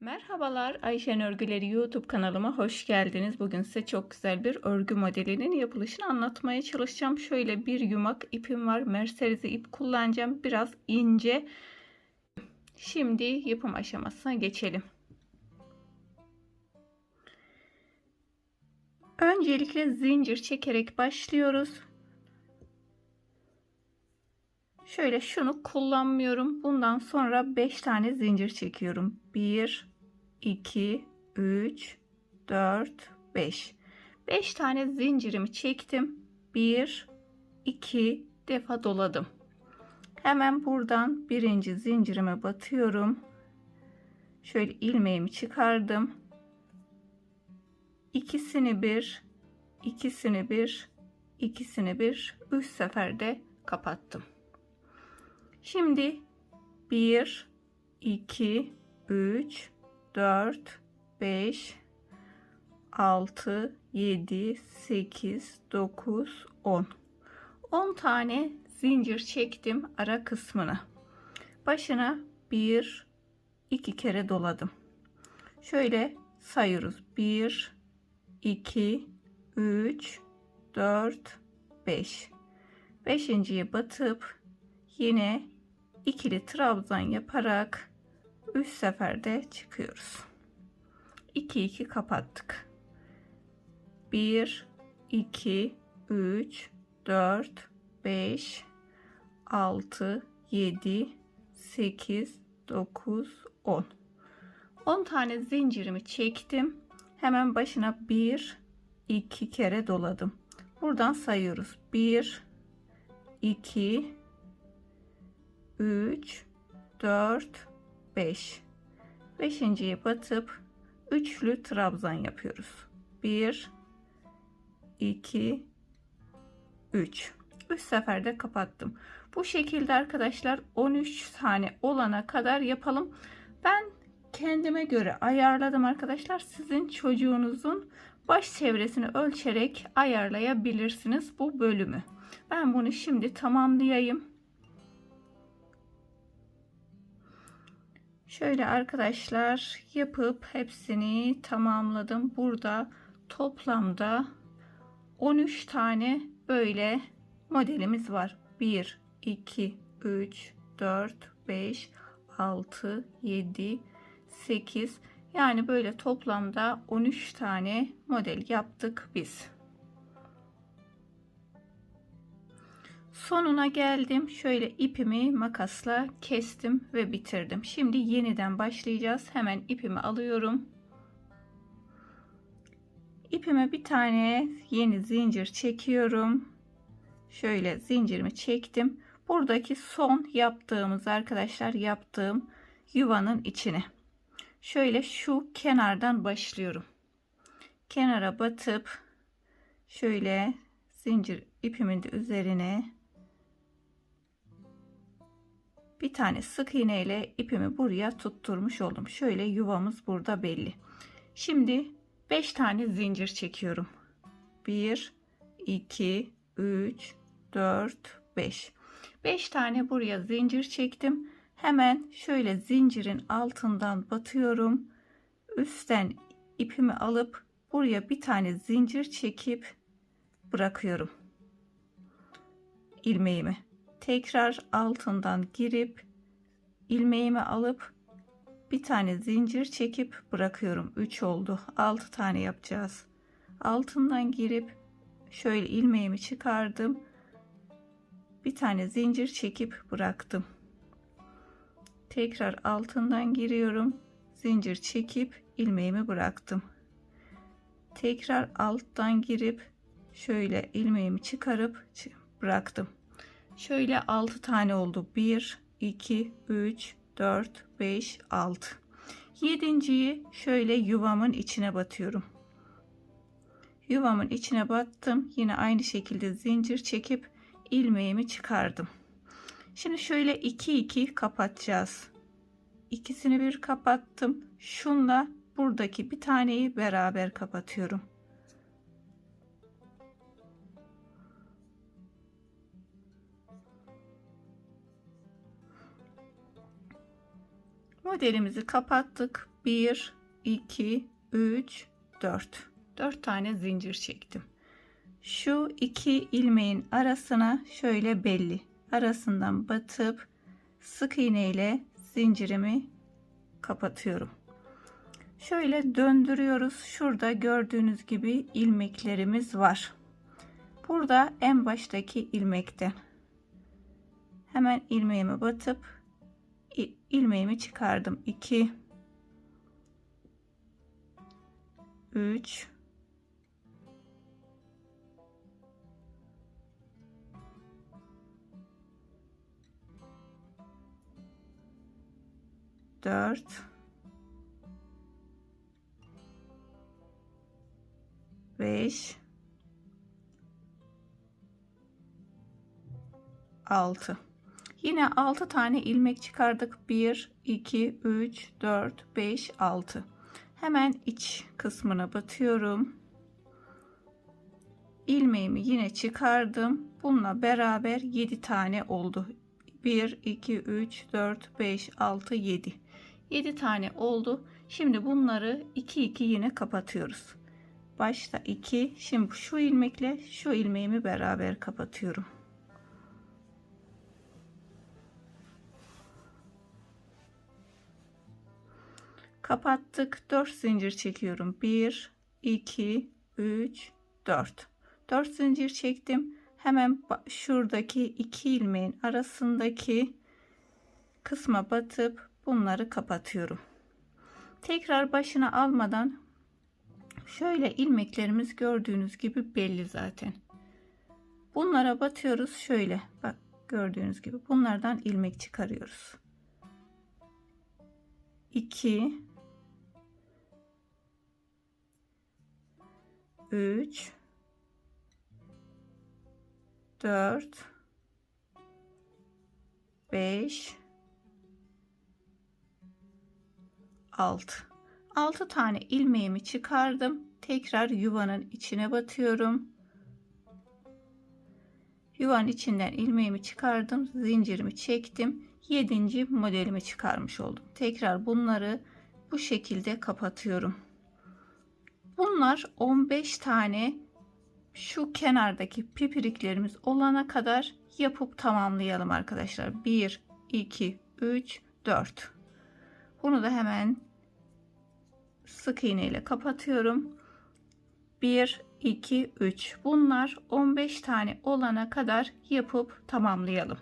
Merhabalar Ayşen Örgüleri YouTube kanalıma hoş geldiniz. Bugün size çok güzel bir örgü modelinin yapılışını anlatmaya çalışacağım. Şöyle bir yumak ipim var. Mercerize ip kullanacağım. Biraz ince. Şimdi yapım aşamasına geçelim. Öncelikle zincir çekerek başlıyoruz. Şöyle şunu kullanmıyorum. Bundan sonra 5 tane zincir çekiyorum. 1 2 3 4 5. 5 tane zincirimi çektim. 1 2 defa doladım. Hemen buradan birinci zincirime batıyorum. Şöyle ilmeğimi çıkardım. İkisini bir, ikisini bir, ikisini bir, üç seferde kapattım. Şimdi 1, 2, 3, 4, 5, 6, 7, 8, 9, 10. 10 tane zincir çektim ara kısmına. Başına 1, 2 kere doladım. Şöyle sayıyoruz. 1, 2, 3, 4, 5. Beşinciye batıp yine ikili trabzan yaparak 3 seferde çıkıyoruz. 2 2 kapattık. 1 2 3 4 5 6 7 8 9 10 10 tane zincirimi çektim. Hemen başına 1 2 kere doladım. Buradan sayıyoruz. 1 2 3 4 5 beşinciye batıp üçlü trabzan yapıyoruz. 1 2 3 3 seferde kapattım. Bu şekilde arkadaşlar 13 tane olana kadar yapalım. Ben kendime göre ayarladım arkadaşlar. Sizin çocuğunuzun baş çevresini ölçerek ayarlayabilirsiniz bu bölümü. Ben bunu şimdi tamamlayayım Şöyle arkadaşlar yapıp hepsini tamamladım. Burada toplamda 13 tane böyle modelimiz var. 1, 2, 3, 4, 5, 6, 7, 8 yani böyle toplamda 13 tane model yaptık biz. Sonuna geldim. Şöyle ipimi makasla kestim ve bitirdim. Şimdi yeniden başlayacağız. Hemen ipimi alıyorum. İpime bir tane yeni zincir çekiyorum. Şöyle zincirimi çektim. Buradaki son yaptığımız arkadaşlar yaptığım yuvanın içine. Şöyle şu kenardan başlıyorum. Kenara batıp şöyle zincir ipimin de üzerine bir tane sık iğne ile ipimi buraya tutturmuş oldum. Şöyle yuvamız burada belli. Şimdi 5 tane zincir çekiyorum. 1 2 3 4 5 5 tane buraya zincir çektim. Hemen şöyle zincirin altından batıyorum. Üstten ipimi alıp buraya bir tane zincir çekip bırakıyorum. ilmeğimi tekrar altından girip ilmeğimi alıp bir tane zincir çekip bırakıyorum. 3 oldu. 6 tane yapacağız. Altından girip şöyle ilmeğimi çıkardım. Bir tane zincir çekip bıraktım. Tekrar altından giriyorum. Zincir çekip ilmeğimi bıraktım. Tekrar alttan girip şöyle ilmeğimi çıkarıp bıraktım Şöyle 6 tane oldu. 1, 2, 3, 4, 5, 6. Yedinciyi şöyle yuvamın içine batıyorum. Yuvamın içine battım. Yine aynı şekilde zincir çekip ilmeğimi çıkardım. Şimdi şöyle 2 2 kapatacağız. İkisini bir kapattım. Şunla buradaki bir taneyi beraber kapatıyorum. Modelimizi kapattık. 1, 2, 3, 4. 4 tane zincir çektim. Şu iki ilmeğin arasına şöyle belli. Arasından batıp sık iğne ile zincirimi kapatıyorum. Şöyle döndürüyoruz. Şurada gördüğünüz gibi ilmeklerimiz var. Burada en baştaki ilmekten hemen ilmeğimi batıp ilmeğimi çıkardım. 2 3 4 5 6 Yine 6 tane ilmek çıkardık. 1 2 3 4 5 6 Hemen iç kısmına batıyorum. ilmeğimi yine çıkardım. Bununla beraber 7 tane oldu. 1 2 3 4 5 6 7 7 tane oldu. Şimdi bunları 2 2 yine kapatıyoruz. Başta 2. Şimdi şu ilmekle şu ilmeğimi beraber kapatıyorum. Kapattık. 4 zincir çekiyorum. 1 2 3 4. 4 zincir çektim. Hemen şuradaki iki ilmeğin arasındaki kısma batıp bunları kapatıyorum. Tekrar başına almadan şöyle ilmeklerimiz gördüğünüz gibi belli zaten. Bunlara batıyoruz şöyle. Bak gördüğünüz gibi bunlardan ilmek çıkarıyoruz. 2 3 4 5 6 6 tane ilmeğimi çıkardım. Tekrar yuvanın içine batıyorum. Yuvanın içinden ilmeğimi çıkardım zincirimi çektim. 7. modelimi çıkarmış oldum. Tekrar bunları bu şekilde kapatıyorum bunlar 15 tane şu kenardaki pipiriklerimiz olana kadar yapıp tamamlayalım arkadaşlar. 1, 2, 3, 4. Bunu da hemen sık iğne ile kapatıyorum. 1, 2, 3. Bunlar 15 tane olana kadar yapıp tamamlayalım.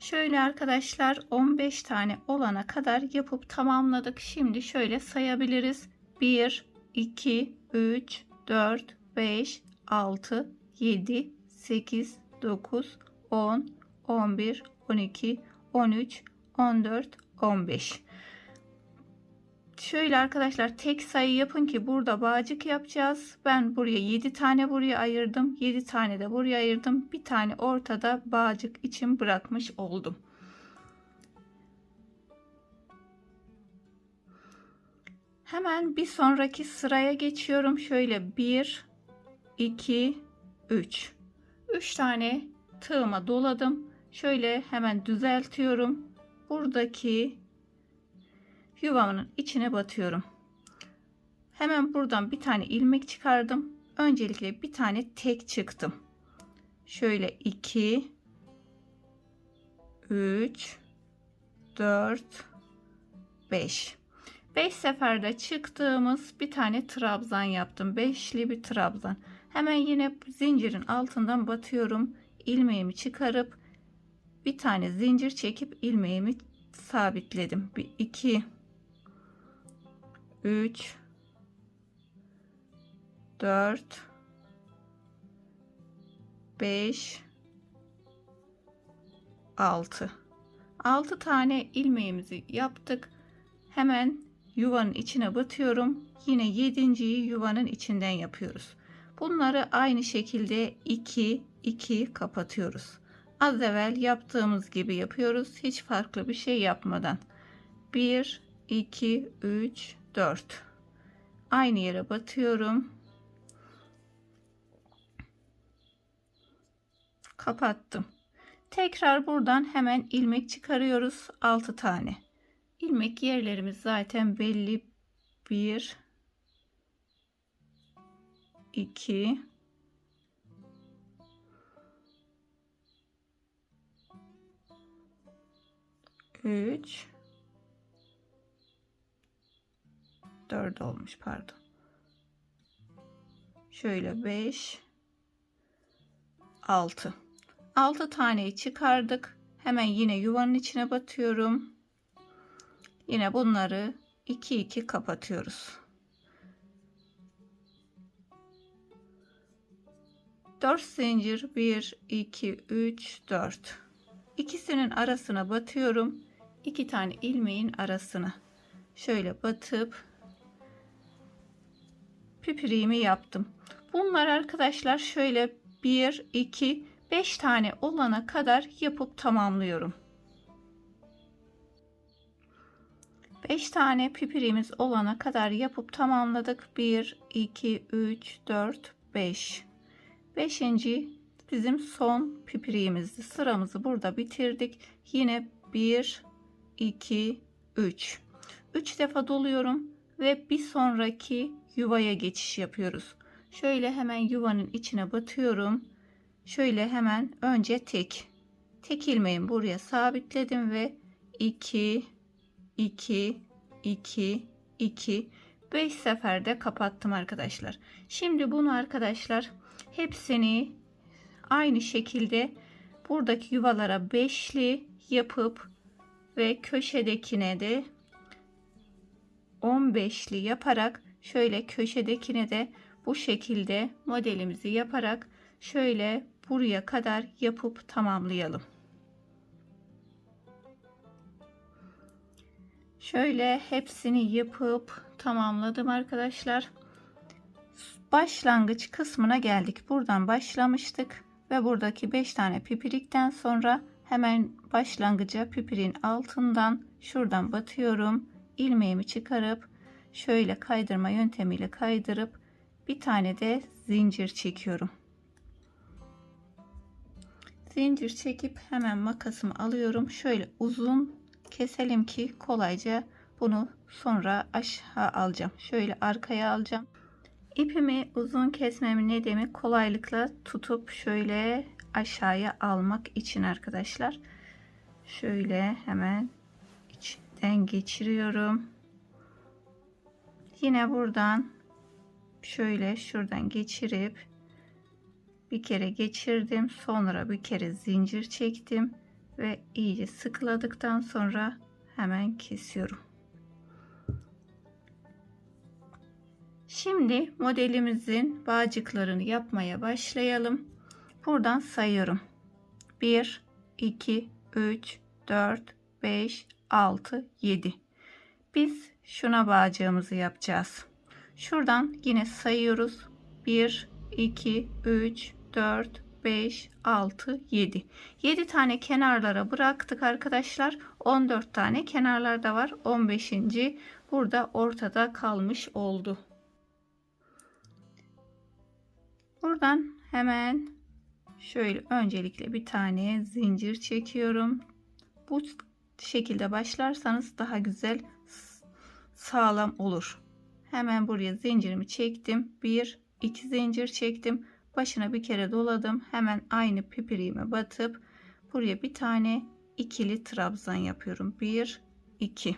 Şöyle arkadaşlar 15 tane olana kadar yapıp tamamladık. Şimdi şöyle sayabiliriz. 1, 2, 3, 4, 5, 6, 7, 8, 9, 10, 11, 12, 13, 14, 15. Şöyle arkadaşlar tek sayı yapın ki burada bağcık yapacağız. Ben buraya 7 tane buraya ayırdım. 7 tane de buraya ayırdım. Bir tane ortada bağcık için bırakmış oldum. Hemen bir sonraki sıraya geçiyorum. Şöyle 1, 2, 3. 3 tane tığıma doladım. Şöyle hemen düzeltiyorum. Buradaki yuvamın içine batıyorum. Hemen buradan bir tane ilmek çıkardım. Öncelikle bir tane tek çıktım. Şöyle 2 3 4 5 5 seferde çıktığımız bir tane trabzan yaptım. Beşli bir trabzan. Hemen yine zincirin altından batıyorum. ilmeğimi çıkarıp bir tane zincir çekip ilmeğimi sabitledim. Bir iki 3 4 5 6 6 tane ilmeğimizi yaptık. Hemen yuvanın içine batıyorum. Yine yedinciyi yuvanın içinden yapıyoruz. Bunları aynı şekilde 2 2 kapatıyoruz. Az evvel yaptığımız gibi yapıyoruz. Hiç farklı bir şey yapmadan. 1 2 3 4 aynı yere batıyorum kapattım Tekrar buradan hemen ilmek çıkarıyoruz. 6 tane. İlmek yerlerimiz zaten belli. 1 2 3 4 olmuş pardon. Şöyle 5 6 6 taneyi çıkardık. Hemen yine yuvanın içine batıyorum. Yine bunları 2 2 kapatıyoruz. 4 zincir 1 2 3 4 ikisinin arasına batıyorum. 2 tane ilmeğin arasına şöyle batıp pipiriğimi yaptım. Bunlar arkadaşlar şöyle 1 2 5 tane olana kadar yapıp tamamlıyorum. 5 tane pipirimiz olana kadar yapıp tamamladık. 1 2 3 4 5 5. bizim son pipiriğimizdi. Sıramızı burada bitirdik. Yine 1 2 3 3 defa doluyorum ve bir sonraki yuvaya geçiş yapıyoruz. Şöyle hemen yuvanın içine batıyorum. Şöyle hemen önce tek. Tek ilmeğimi buraya sabitledim ve 2 2 2 2 5 seferde kapattım arkadaşlar. Şimdi bunu arkadaşlar hepsini aynı şekilde buradaki yuvalara beşli yapıp ve köşedekine de 15'li yaparak şöyle köşedekine de bu şekilde modelimizi yaparak şöyle buraya kadar yapıp tamamlayalım. Şöyle hepsini yapıp tamamladım arkadaşlar. Başlangıç kısmına geldik. Buradan başlamıştık ve buradaki 5 tane pipirikten sonra hemen başlangıca pipirin altından şuradan batıyorum. ilmeğimi çıkarıp şöyle kaydırma yöntemiyle kaydırıp bir tane de zincir çekiyorum. Zincir çekip hemen makasımı alıyorum. Şöyle uzun keselim ki kolayca bunu sonra aşağı alacağım. Şöyle arkaya alacağım. İpimi uzun kesmemin nedeni kolaylıkla tutup şöyle aşağıya almak için arkadaşlar. Şöyle hemen içinden geçiriyorum. Yine buradan şöyle şuradan geçirip bir kere geçirdim. Sonra bir kere zincir çektim ve iyice sıkıladıktan sonra hemen kesiyorum. Şimdi modelimizin bağcıklarını yapmaya başlayalım. Buradan sayıyorum. 1 2 3 4 5 6 7 biz şuna bağcığımızı yapacağız. Şuradan yine sayıyoruz. 1 2 3 4 5 6 7 7 tane kenarlara bıraktık arkadaşlar. 14 tane kenarlarda var. 15. burada ortada kalmış oldu. Buradan hemen şöyle öncelikle bir tane zincir çekiyorum. Bu şekilde başlarsanız daha güzel sağlam olur. Hemen buraya zincirimi çektim. 1 2 zincir çektim. Başına bir kere doladım. Hemen aynı pipiriğime batıp buraya bir tane ikili trabzan yapıyorum. 1 2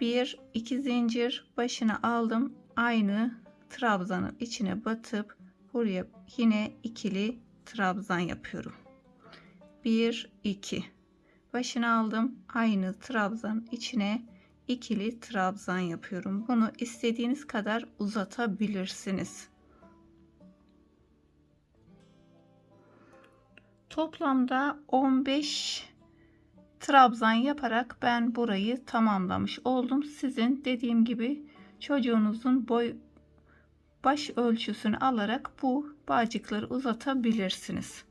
1 2 zincir başına aldım. Aynı trabzanın içine batıp buraya yine ikili trabzan yapıyorum 1 2 başına aldım aynı trabzan içine ikili trabzan yapıyorum. Bunu istediğiniz kadar uzatabilirsiniz. Toplamda 15 trabzan yaparak ben burayı tamamlamış oldum. Sizin dediğim gibi çocuğunuzun boy baş ölçüsünü alarak bu bağcıkları uzatabilirsiniz.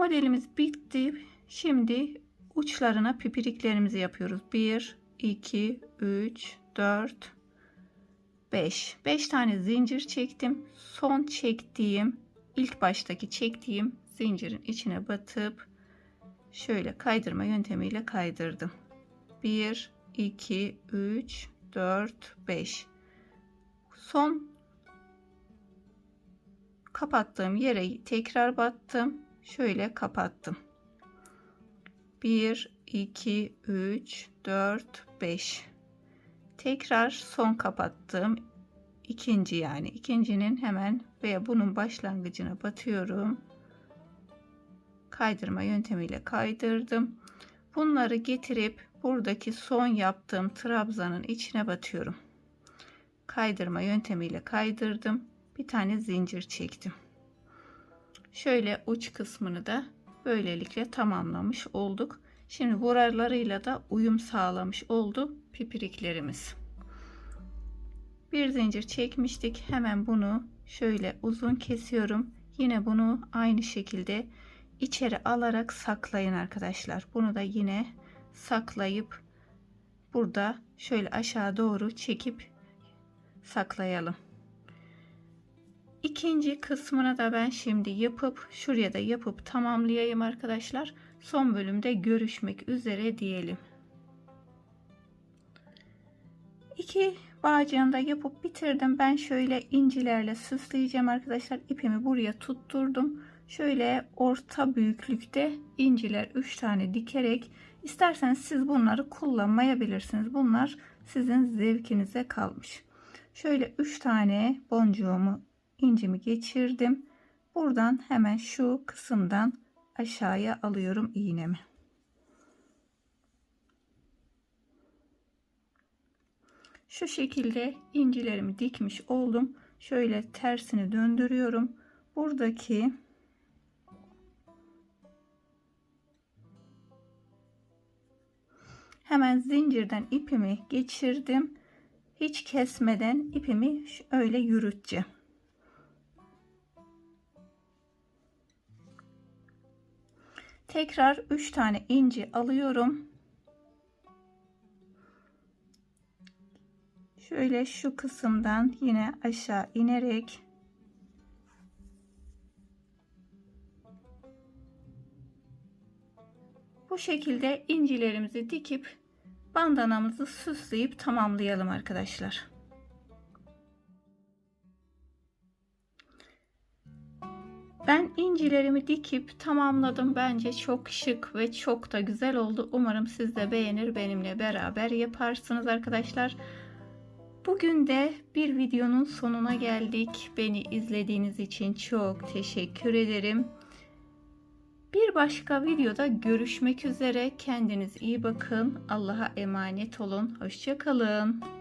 Modelimiz bitti. Şimdi uçlarına pipiriklerimizi yapıyoruz. 1 2 3 4 5 5 tane zincir çektim son çektiğim ilk baştaki çektiğim zincirin içine batıp şöyle kaydırma yöntemiyle kaydırdım. 1 2 3 4 5 son kapattığım yere tekrar battım şöyle kapattım. 1 2 3 4 5 tekrar son kapattığım ikinci yani. İkincinin hemen veya bunun başlangıcına batıyorum. Kaydırma yöntemiyle kaydırdım. Bunları getirip buradaki son yaptığım trabzanın içine batıyorum. Kaydırma yöntemiyle kaydırdım. Bir tane zincir çektim şöyle uç kısmını da böylelikle tamamlamış olduk. Şimdi buralarıyla da uyum sağlamış oldu pipiriklerimiz. Bir zincir çekmiştik. Hemen bunu şöyle uzun kesiyorum. Yine bunu aynı şekilde içeri alarak saklayın arkadaşlar. Bunu da yine saklayıp burada şöyle aşağı doğru çekip saklayalım ikinci kısmını da ben şimdi yapıp şuraya da yapıp tamamlayayım arkadaşlar son bölümde görüşmek üzere diyelim iki bağcığını da yapıp bitirdim. Ben şöyle incilerle süsleyeceğim arkadaşlar. İpimi buraya tutturdum. Şöyle orta büyüklükte inciler 3 tane dikerek isterseniz siz bunları kullanmayabilirsiniz. Bunlar sizin zevkinize kalmış. Şöyle 3 tane boncuğumu incimi geçirdim. Buradan hemen şu kısımdan aşağıya alıyorum iğnemi. Şu şekilde incilerimi dikmiş oldum. Şöyle tersini döndürüyorum. Buradaki hemen zincirden ipimi geçirdim. Hiç kesmeden ipimi öyle yürüteceğim. Tekrar 3 tane inci alıyorum. şöyle şu kısımdan yine aşağı inerek bu şekilde incilerimizi dikip bandanamızı süsleyip tamamlayalım arkadaşlar. Ben incilerimi dikip tamamladım. Bence çok şık ve çok da güzel oldu. Umarım siz de beğenir benimle beraber yaparsınız arkadaşlar. Bugün de bir videonun sonuna geldik. Beni izlediğiniz için çok teşekkür ederim. Bir başka videoda görüşmek üzere. Kendiniz iyi bakın. Allah'a emanet olun. Hoşçakalın.